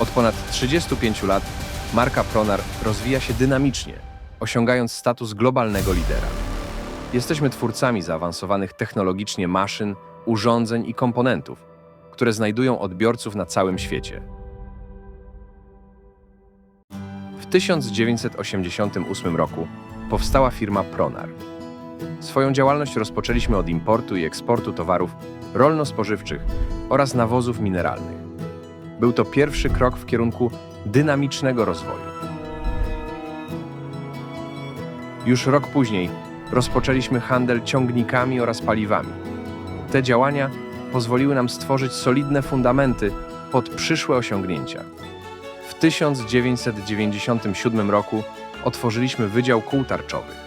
Od ponad 35 lat marka Pronar rozwija się dynamicznie, osiągając status globalnego lidera. Jesteśmy twórcami zaawansowanych technologicznie maszyn, urządzeń i komponentów, które znajdują odbiorców na całym świecie. W 1988 roku powstała firma Pronar. Swoją działalność rozpoczęliśmy od importu i eksportu towarów rolno-spożywczych oraz nawozów mineralnych. Był to pierwszy krok w kierunku dynamicznego rozwoju. Już rok później rozpoczęliśmy handel ciągnikami oraz paliwami. Te działania pozwoliły nam stworzyć solidne fundamenty pod przyszłe osiągnięcia. W 1997 roku otworzyliśmy Wydział Kół Tarczowych.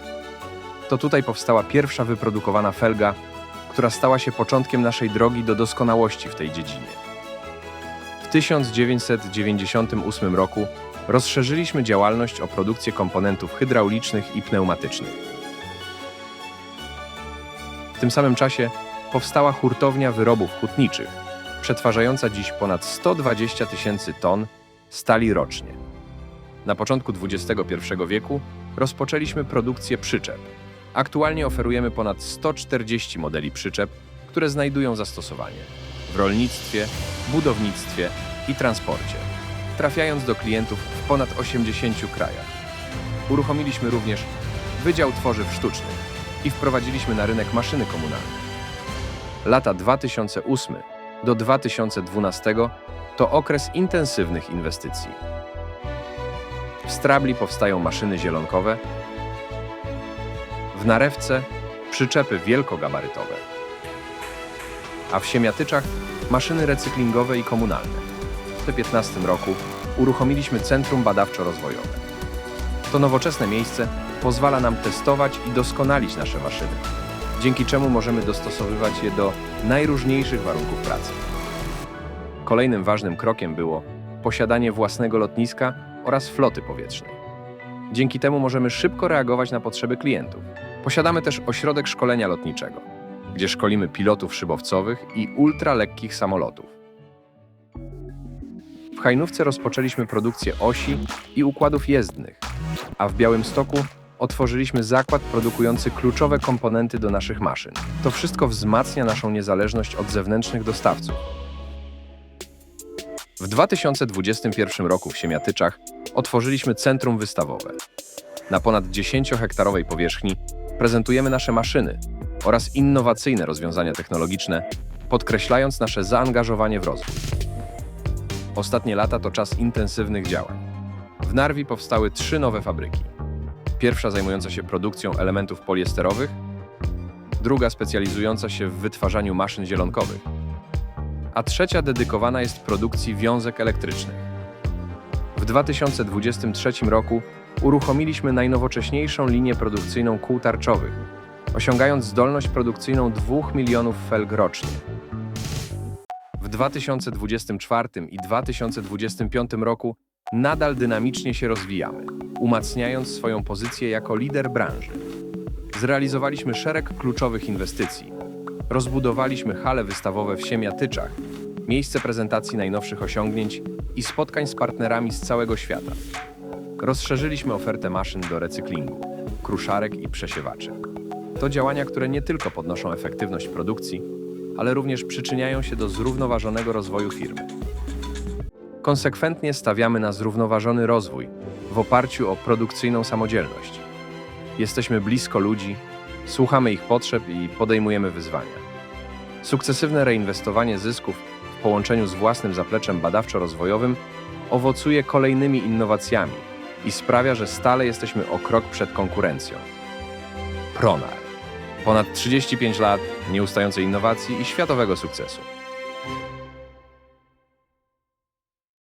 To tutaj powstała pierwsza wyprodukowana felga, która stała się początkiem naszej drogi do doskonałości w tej dziedzinie. W 1998 roku rozszerzyliśmy działalność o produkcję komponentów hydraulicznych i pneumatycznych. W tym samym czasie powstała hurtownia wyrobów hutniczych, przetwarzająca dziś ponad 120 tysięcy ton stali rocznie. Na początku XXI wieku rozpoczęliśmy produkcję przyczep. Aktualnie oferujemy ponad 140 modeli przyczep, które znajdują zastosowanie w rolnictwie, budownictwie i transporcie, trafiając do klientów w ponad 80 krajach. Uruchomiliśmy również Wydział Tworzyw Sztucznych i wprowadziliśmy na rynek maszyny komunalne. Lata 2008 do 2012 to okres intensywnych inwestycji. W Strabli powstają maszyny zielonkowe, w Narewce przyczepy wielkogabarytowe, a w Siemiatyczach maszyny recyklingowe i komunalne. W 2015 roku uruchomiliśmy Centrum Badawczo-Rozwojowe. To nowoczesne miejsce pozwala nam testować i doskonalić nasze maszyny, dzięki czemu możemy dostosowywać je do najróżniejszych warunków pracy. Kolejnym ważnym krokiem było posiadanie własnego lotniska oraz floty powietrznej. Dzięki temu możemy szybko reagować na potrzeby klientów. Posiadamy też ośrodek szkolenia lotniczego, gdzie szkolimy pilotów szybowcowych i ultralekkich samolotów. W Hajnówce rozpoczęliśmy produkcję osi i układów jezdnych, a w Białymstoku otworzyliśmy zakład produkujący kluczowe komponenty do naszych maszyn. To wszystko wzmacnia naszą niezależność od zewnętrznych dostawców. W 2021 roku w Siemiatyczach otworzyliśmy centrum wystawowe. Na ponad 10-hektarowej powierzchni prezentujemy nasze maszyny oraz innowacyjne rozwiązania technologiczne, podkreślając nasze zaangażowanie w rozwój. Ostatnie lata to czas intensywnych działań. W Narwi powstały trzy nowe fabryki. Pierwsza zajmująca się produkcją elementów poliesterowych, druga specjalizująca się w wytwarzaniu maszyn zielonkowych, a trzecia dedykowana jest produkcji wiązek elektrycznych. W 2023 roku uruchomiliśmy najnowocześniejszą linię produkcyjną kół tarczowych, osiągając zdolność produkcyjną 2 milionów felg rocznie. W 2024 i 2025 roku nadal dynamicznie się rozwijamy, umacniając swoją pozycję jako lider branży. Zrealizowaliśmy szereg kluczowych inwestycji. Rozbudowaliśmy hale wystawowe w Siemiatyczach, miejsce prezentacji najnowszych osiągnięć i spotkań z partnerami z całego świata. Rozszerzyliśmy ofertę maszyn do recyklingu, kruszarek i przesiewaczy. To działania, które nie tylko podnoszą efektywność produkcji, ale również przyczyniają się do zrównoważonego rozwoju firmy. Konsekwentnie stawiamy na zrównoważony rozwój w oparciu o produkcyjną samodzielność. Jesteśmy blisko ludzi, słuchamy ich potrzeb i podejmujemy wyzwania. Sukcesywne reinwestowanie zysków w połączeniu z własnym zapleczem badawczo-rozwojowym owocuje kolejnymi innowacjami i sprawia, że stale jesteśmy o krok przed konkurencją. Pronar. Ponad 35 lat nieustającej innowacji i światowego sukcesu.